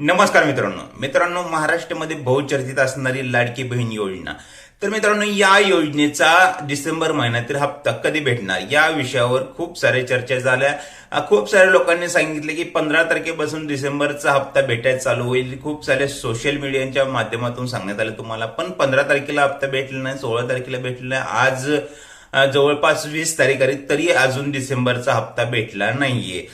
नमस्कार मित्रांनो. मित्रांनो महाराष्ट्रामध्ये बहुचर्चित असणारी लाडकी बहीण योजना. तर मित्रांनो या योजनेचा डिसेंबर महिन्यातील हप्ता कधी भेटणार? या विषयावर खूप साऱ्या चर्चा झाल्या. खूप साऱ्या लोकांनी सांगितले की पंधरा तारखेपासून डिसेंबरचा हप्ता भेटायला चालू होईल. खूप साऱ्या सोशल मीडियाच्या माध्यमातून सांगण्यात आलं तुम्हाला. पण पंधरा तारखेला हप्ता भेटला नाही सोळा तारखेला भेटला नाही. आज जवळपास वीस तारीख आली तरी अजून डिसेंबरचा हप्ता भेटला नाहीये.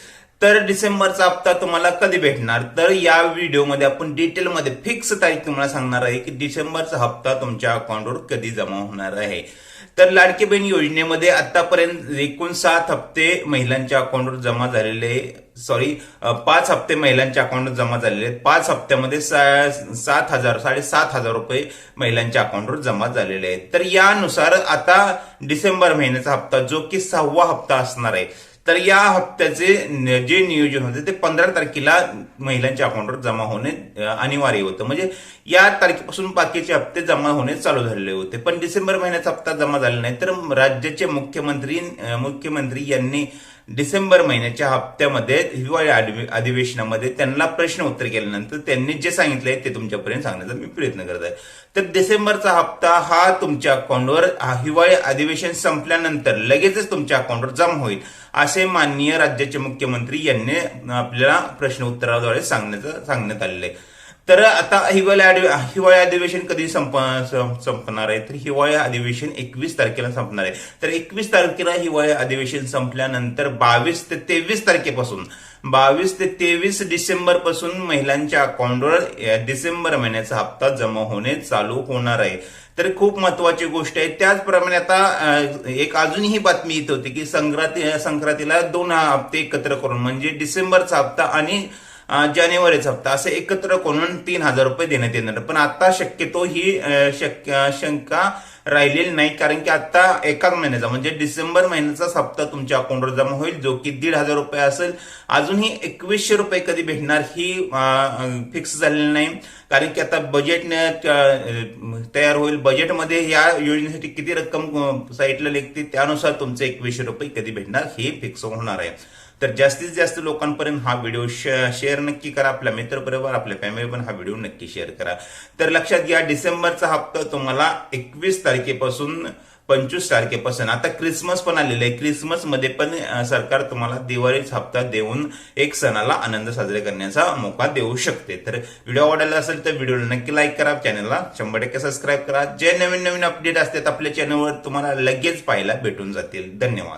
तर डिसेंबरचा हप्ता तुम्हाला कधी भेटणार? तर या व्हिडिओमध्ये आपण डिटेलमध्ये फिक्स तारीख तुम्हाला सांगणार आहे की डिसेंबरचा हप्ता तुमच्या अकाउंटवर कधी जमा होणार आहे. तर लाडकी बहीण योजनेमध्ये आतापर्यंत एकूण सात हप्ते महिलांच्या अकाउंटवर जमा झालेले सॉरी पाच हप्ते महिलांच्या अकाउंटवर जमा झालेले आहेत. पाच हप्त्यामध्ये सा- सात हजार साडेसात हजार रुपये महिलांच्या अकाउंटवर जमा झालेले आहेत. तर यानुसार आता डिसेंबर महिन्याचा हप्ता जो की सहावा हप्ता असणार आहे. तर या हप्त्याचे जे नियोजन होते ते पंधरा तारखेला महिलांच्या अकाउंटवर जमा होणे अनिवार्य होतं. म्हणजे या तारखेपासून बाकीचे हप्ते जमा होणे चालू झालेले होते. पण डिसेंबर महिन्याचा हप्ता जमा झाला नाही. तर राज्याचे मुख्यमंत्री मुख्यमंत्री यांनी डिसेंबर महिन्याच्या हप्त्यामध्ये हिवाळी अधिवे- अधिवेशनामध्ये त्यांना प्रश्न उत्तर केल्यानंतर त्यांनी जे सांगितलंय ते तुमच्यापर्यंत सांगण्याचा मी प्रयत्न करत आहे. तर डिसेंबरचा हप्ता हा तुमच्या अकाउंटवर हा हिवाळी अधिवेशन संपल्यानंतर लगेचच तुमच्या अकाउंटवर जमा होईल असे माननीय राज्याचे मुख्यमंत्री यांनी आपल्याला प्रश्न उत्तराद्वारे सांगण्याचं सांगण्यात आलेलं आहे. तर आता हिवाळी अधि- हिवाळी अधिवेशन कधी संप सं- संपणार आहे? तर हिवाळी अधिवेशन एकवीस तारखेला संपणार आहे. तर एकवीस तारखेला हिवाळी अधिवेशन संपल्यानंतर बावीस ते तेवीस तारखेपासून बावीस ते तेवीस डिसेंबरपासून महिलांच्या अकाउंटवर डिसेंबर महिन्याचा हप्ता जमा होणे चालू होणार आहे. तर खूप महत्वाची गोष्ट आहे. त्याचप्रमाणे आता एक अजूनही बातमी येत होती की संक्रांती संक्रांतीला दोन हप्ते एकत्र करून म्हणजे डिसेंबरचा हप्ता आणि जानेवारीचा हप्ता. असे एकत्र करून तीन हजार रुपये देण्यात येणार. पण आता शक्यतो ही शक्य शंका राहिलेली नाही. कारण की आता एकाच महिन्याचा म्हणजे डिसेंबर महिन्याचाच हप्ता तुमच्या अकाउंटवर जमा होईल जो की दीड हजार रुपये असेल. अजूनही एकवीसशे रुपये कधी भेटणार ही फिक्स झालेली नाही. कारण की आता बजेट तयार होईल. बजेटमध्ये या योजनेसाठी किती रक्कम साईटला लिखते त्यानुसार तुमचे एकवीसशे रुपये कधी भेटणार हे फिक्स होणार आहे. तर जास्तीत जास्त लोकांपर्यंत हा व्हिडिओ शेअर नक्की करा. आपल्या मित्रबरोबर आपल्या फॅमिली पण हा व्हिडिओ नक्की शेअर करा. तर लक्षात घ्या डिसेंबरचा हप्ता तुम्हाला एकवीस तारखेपासून पंचवीस तारखेपासून आता क्रिसमस पण आलेलं आहे. क्रिसमसमध्ये पण सरकार तुम्हाला दिवाळीचा हप्ता देऊन एक सणाला आनंद साजरे करण्याचा मोका देऊ शकते. तर व्हिडिओ आवडला असेल तर व्हिडिओला नक्की लाईक करा चॅनलला शंभर टक्के सबस्क्राईब करा. जे नवीन नवीन अपडेट असतात आपल्या चॅनलवर तुम्हाला लगेच पाहायला भेटून जातील. धन्यवाद.